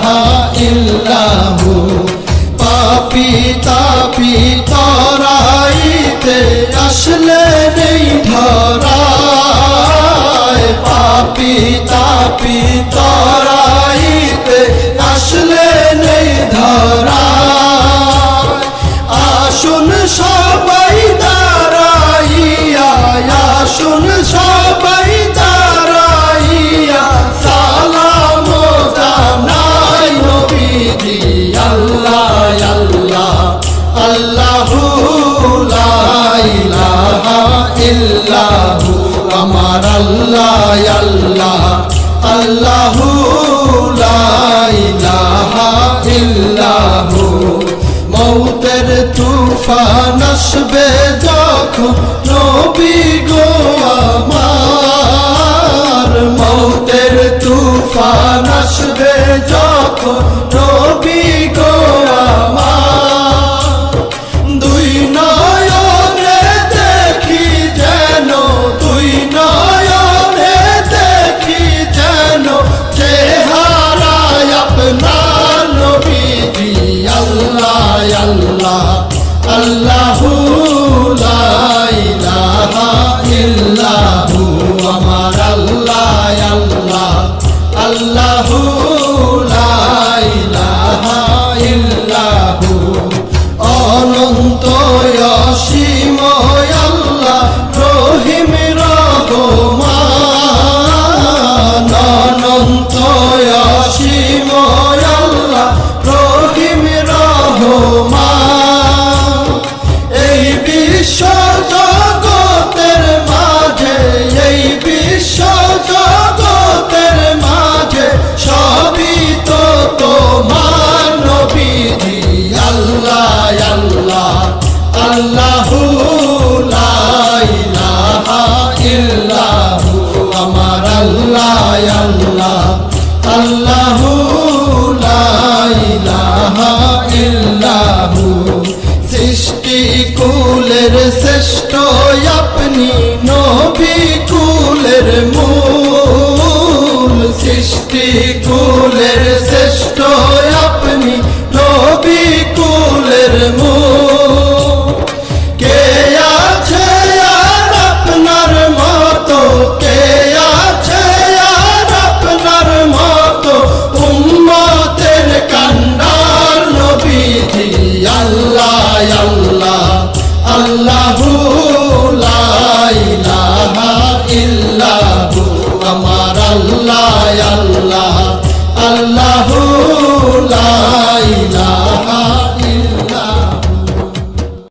ইলাহা ইল্লাহু। পাপি তাপি তরাইতে আসলে নেই ধরায়। পাপি তাপি তরাইতে আসলে নেই ধরা আসুন সব ইল্লাহু আমার আল্লাহ আল্লাহ আল্লাহু লা ইলাহা ইল্লাহু। মউতের তুফান আসবে যখন নবী আল্লাহু আল্লাহ আল্লাহ ইল্লাহু। সৃষ্টি কুলের শ্রেষ্ঠ আপনি, নবী কুলের মূল। সৃষ্টি কুলের শ্রেষ্ঠ আপনি, নবী কুলের মূল। আল্লাহ আল্লাহ।